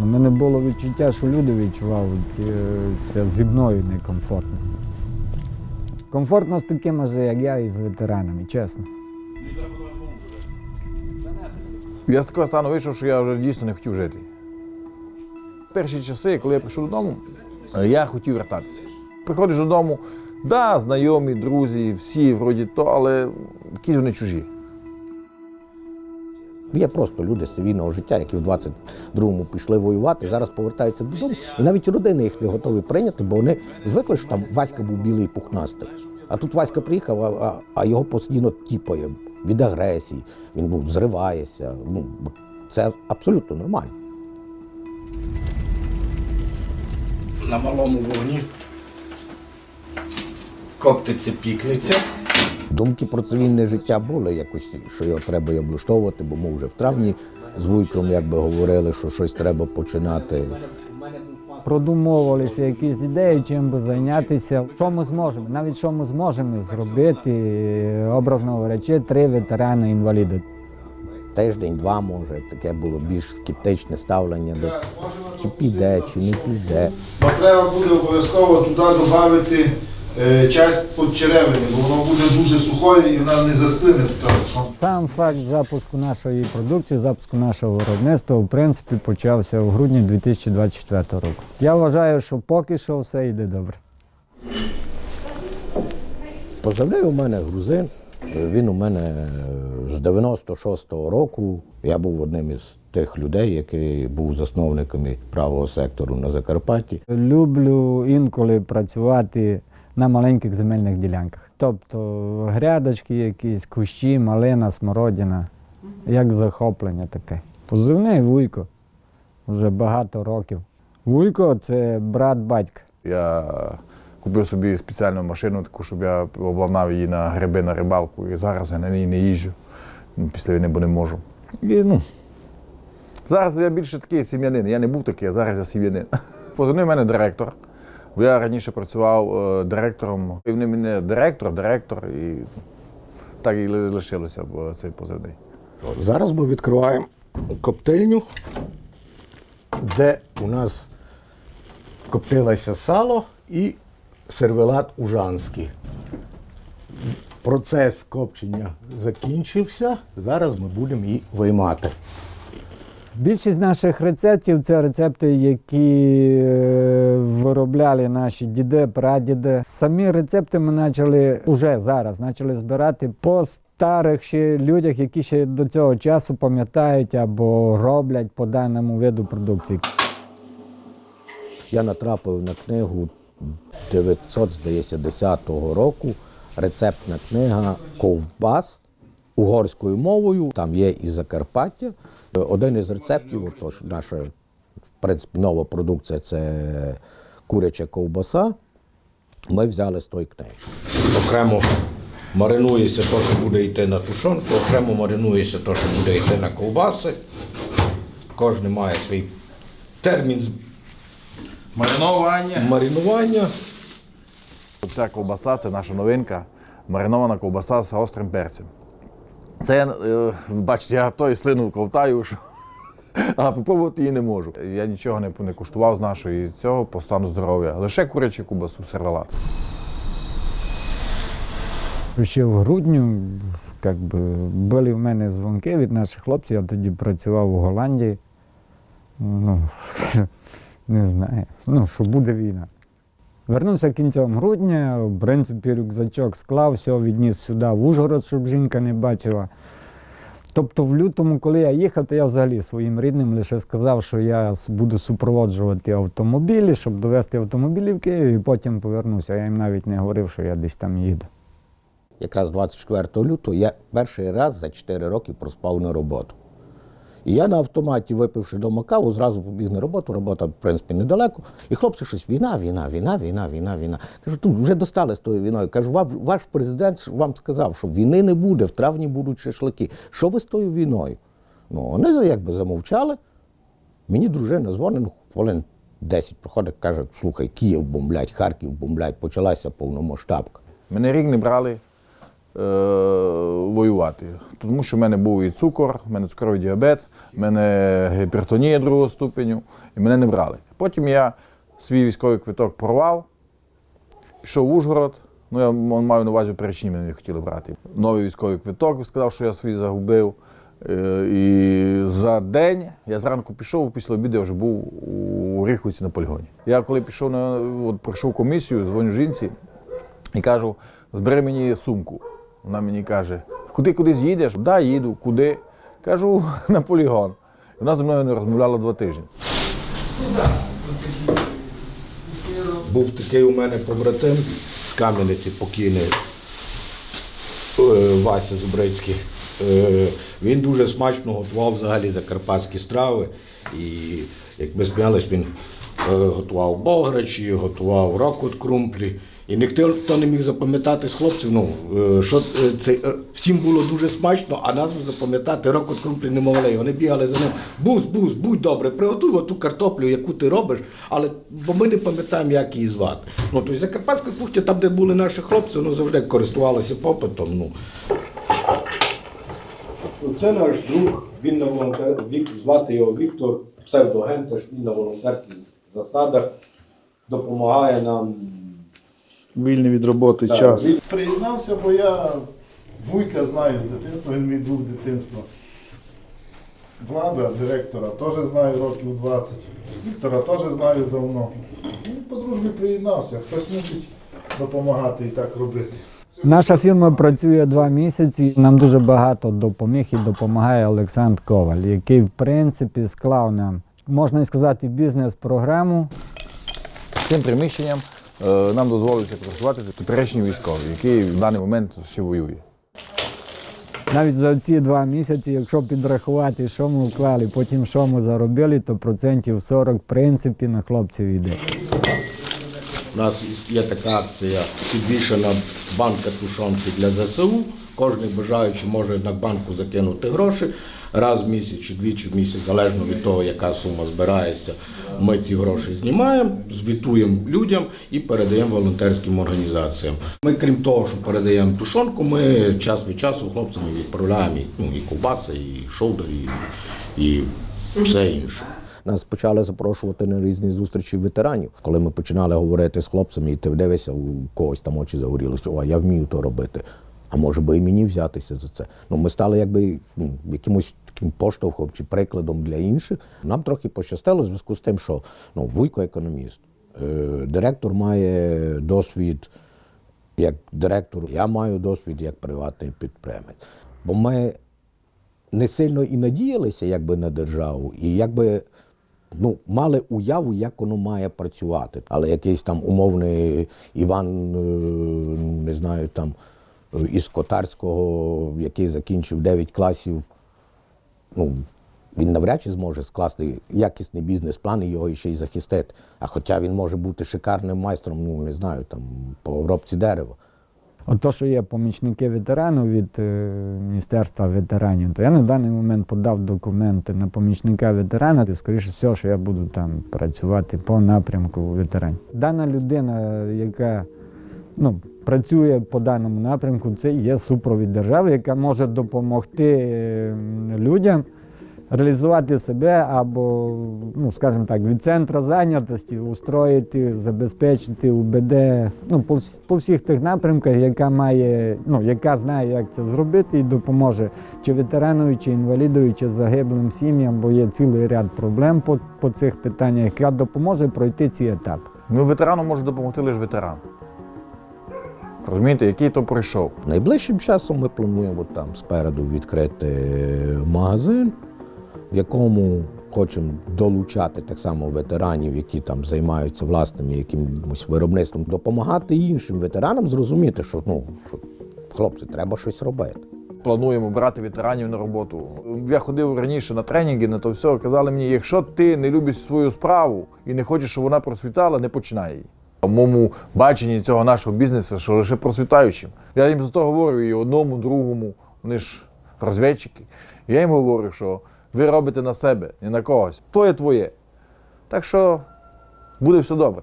У мене було відчуття, що люди відчувають е, зі мною некомфортно. Комфортно з такими же, як я, і з ветеранами, чесно. Я з такого стану вийшов, що я вже дійсно не хотів жити. Перші часи, коли я прийшов додому, е, я хотів вертатися. Приходиш додому, да, знайомі, друзі, всі вроді то, але якісь вони чужі. Є просто люди з цивільного життя, які в 22-му пішли воювати, зараз повертаються додому. І навіть родини їх не готові прийняти, бо вони звикли, що там Васька був білий пухнастий. А тут Васька приїхав, а, а, його постійно тіпає від агресії, він ну, зривається. Ну, це абсолютно нормально. на малому вогні коптиться, пікнеться. Думки про цивільне життя були якось, що його треба і облаштовувати, бо ми вже в травні з Вуйком якби говорили, що щось треба починати. Продумовувалися якісь ідеї, чим би зайнятися, що ми зможемо, навіть що ми зможемо зробити, образно говорячи, три ветерани інваліди. Тиждень-два, може, таке було більш скептичне ставлення до чи піде, чи не піде. Треба буде обов'язково туди додати е, часть подчеревини, бо воно буде дуже сухою і вона не застине. Сам факт запуску нашої продукції, запуску нашого виробництва, в принципі, почався у грудні 2024 року. Я вважаю, що поки що все йде добре. Позивний у мене грузин. Він у мене з 96-го року. Я був одним із тих людей, який був засновником правого сектору на Закарпатті. Люблю інколи працювати на маленьких земельних ділянках. Тобто грядочки, якісь кущі, малина, смородина, як захоплення таке. Позивний Вуйко. Вже багато років. Вуйко це брат батька. Я купив собі спеціальну машину, таку, щоб я обладнав її на гриби на рибалку. І зараз я на ній не їжджу. Після війни, бо не можу. І, ну, зараз я більше такий сім'янин. Я не був такий, а зараз я сім'янин. Позвонив мене директор. Бо я раніше працював е, директором. І вони мене директор, директор, і так і лишилося бо цей позивний. Зараз ми відкриваємо коптильню, де у нас коптилося сало і сервелат ужанський. Процес копчення закінчився. Зараз ми будемо її виймати. Більшість наших рецептів це рецепти, які е, виробляли наші діди, прадіди. Самі рецепти ми почали вже зараз почали збирати по старих ще людях, які ще до цього часу пам'ятають або роблять по даному виду продукції. Я натрапив на книгу 910 року. Рецептна книга Ковбас угорською мовою. Там є і Закарпаття. Один із рецептів, отож, наша в принципі нова продукція це куряча ковбаса. Ми взяли з тої книги. Окремо маринується те, що буде йти на тушонку, окремо маринується те, що буде йти на ковбаси. Кожен має свій термін Маринування. маринування. Ця ковбаса це наша новинка, маринована ковбаса з острим перцем. Це, е, бачите, я той слину ковтаю, що... а попробувати її не можу. Я нічого не, не куштував з нашої цього по стану здоров'я. Лише курячу ковбасу, сервелат. Ще в грудню як би, були в мене дзвонки від наших хлопців. Я тоді працював у Голландії. Ну, не знаю, ну, що буде війна. Вернувся кінцем грудня, в принципі, рюкзачок склав, все відніс сюди в Ужгород, щоб жінка не бачила. Тобто в лютому, коли я їхав, то я взагалі своїм рідним лише сказав, що я буду супроводжувати автомобілі, щоб довести автомобілі в Київ і потім повернуся. Я їм навіть не говорив, що я десь там їду. Якраз 24 лютого я перший раз за 4 роки проспав на роботу. І я на автоматі, випивши дома каву, зразу побіг на роботу. Робота, в принципі, недалеко. І хлопці щось війна, війна, війна, війна, війна, війна. Кажу, тут вже достали з тою війною. Кажу, ваш президент вам сказав, що війни не буде, в травні будуть шашлики. Що ви з тою війною? Ну, вони якби замовчали. Мені дружина дзвонить, ну, хвилин 10 проходить, каже, слухай, Київ бомблять, Харків бомблять, почалася повномасштабка. Мене рік не брали воювати. Тому що в мене був і цукор, в мене цукровий діабет, в мене гіпертонія другого ступеню, і мене не брали. Потім я свій військовий квиток порвав, пішов в Ужгород. Ну, я маю на увазі Перечні мене не хотіли брати. Новий військовий квиток сказав, що я свій загубив. Е, І за день я зранку пішов, після обіду я вже був у Ріховці на полігоні. Я коли пішов на от пройшов комісію, дзвоню жінці і кажу: збери мені сумку. Вона мені каже: куди кудись їдеш? Да, їду, куди? Кажу, на полігон. Вона зі мною не розмовляла два тижні. Був такий у мене побратим з Кам'яниці покійний е, Вася Зубрицький. Е, Він дуже смачно готував взагалі закарпатські страви. І як ми сміялись, він е, готував бограчі, готував рокот крумплі. І ніхто хто не міг запам'ятати з хлопців, ну, е, що е, це, е, всім було дуже смачно, а назву запам'ятати рокот крумплі не могли. Вони бігали за ним. Бус, бус, будь добре, приготуй оту картоплю, яку ти робиш, але бо ми не пам'ятаємо, як її звати. Ну, тобто закарпатська кухня, там, де були наші хлопці, ну, завжди користувалися попитом. Ну. Це наш друг, він на волонтер... Звати його Віктор, псевдогенташ, він на волонтерських засадах допомагає нам. Вільний від роботи Так, час. він- Приєднався, бо я вуйка знаю з дитинства, він мій друг дитинства. Влада, директора, теж знаю років 20. Віктора теж знаю давно. Ну, по дружбі приєднався, хтось мусить допомагати і так робити. Наша фірма працює два місяці. Нам дуже багато допоміг і допомагає Олександр Коваль, який, в принципі, склав нам, можна сказати, бізнес-програму. Цим приміщенням нам дозволиться працювати теперішні військові, які в даний момент ще воює. Навіть за ці два місяці, якщо підрахувати, що ми вклали, потім що ми заробили, то процентів 40 в принципі на хлопців йде. У нас є така акція підвішена банка тушонки для ЗСУ. Кожен бажаючий може на банку закинути гроші раз в місяць чи двічі в місяць, залежно від того, яка сума збирається. Ми ці гроші знімаємо, звітуємо людям і передаємо волонтерським організаціям. Ми, крім того, що передаємо тушонку, ми час від часу хлопцям відправляємо ну, і ковбаси, і шолдер, і, і все інше. Нас почали запрошувати на різні зустрічі ветеранів. Коли ми починали говорити з хлопцями, і ти дивишся, у когось там очі загорілися, о, я вмію то робити. А може би і мені взятися за це. Ну, ми стали якби ну, якимось таким поштовхом чи прикладом для інших. Нам трохи пощастило в зв'язку з тим, що ну, Вуйко економіст, е, директор має досвід як директор, я маю досвід як приватний підприємець. Бо ми не сильно і надіялися якби на державу, і якби ну, мали уяву, як воно має працювати. Але якийсь там умовний Іван, е, не знаю, там із Котарського, який закінчив 9 класів, ну, він навряд чи зможе скласти якісний бізнес-план і його ще й захистити. А хоча він може бути шикарним майстром, ну не знаю, там по обробці дерева. От то, що є помічники ветеранів від е, Міністерства ветеранів, то я на даний момент подав документи на помічника ветерана, і скоріше всього, що я буду там працювати по напрямку ветеранів. Дана людина, яка ну, працює по даному напрямку, це є супровід держави, яка може допомогти е, людям реалізувати себе або, ну, скажімо так, від центру зайнятості устроїти, забезпечити УБД ну, по, по всіх тих напрямках, яка має, ну, яка знає, як це зробити, і допоможе чи ветеранові, чи інвалідові, чи загиблим сім'ям, бо є цілий ряд проблем по, по цих питаннях, яка допоможе пройти ці етапи. Ну, ветерану може допомогти лише ветеран. Розумієте, який то пройшов. Найближчим часом ми плануємо там спереду відкрити магазин, в якому хочемо долучати так само ветеранів, які там займаються власним якимось виробництвом, допомагати іншим ветеранам зрозуміти, що ну що, хлопці, треба щось робити. Плануємо брати ветеранів на роботу. Я ходив раніше на тренінги, на то все. Казали мені, якщо ти не любиш свою справу і не хочеш, щоб вона процвітала, не починай її. В моєму баченні цього нашого бізнесу, що лише процвітаючим. Я їм за то говорю і одному, другому, вони ж розвідчики. Я їм говорю, що ви робите на себе, не на когось. То є твоє. Так що буде все добре.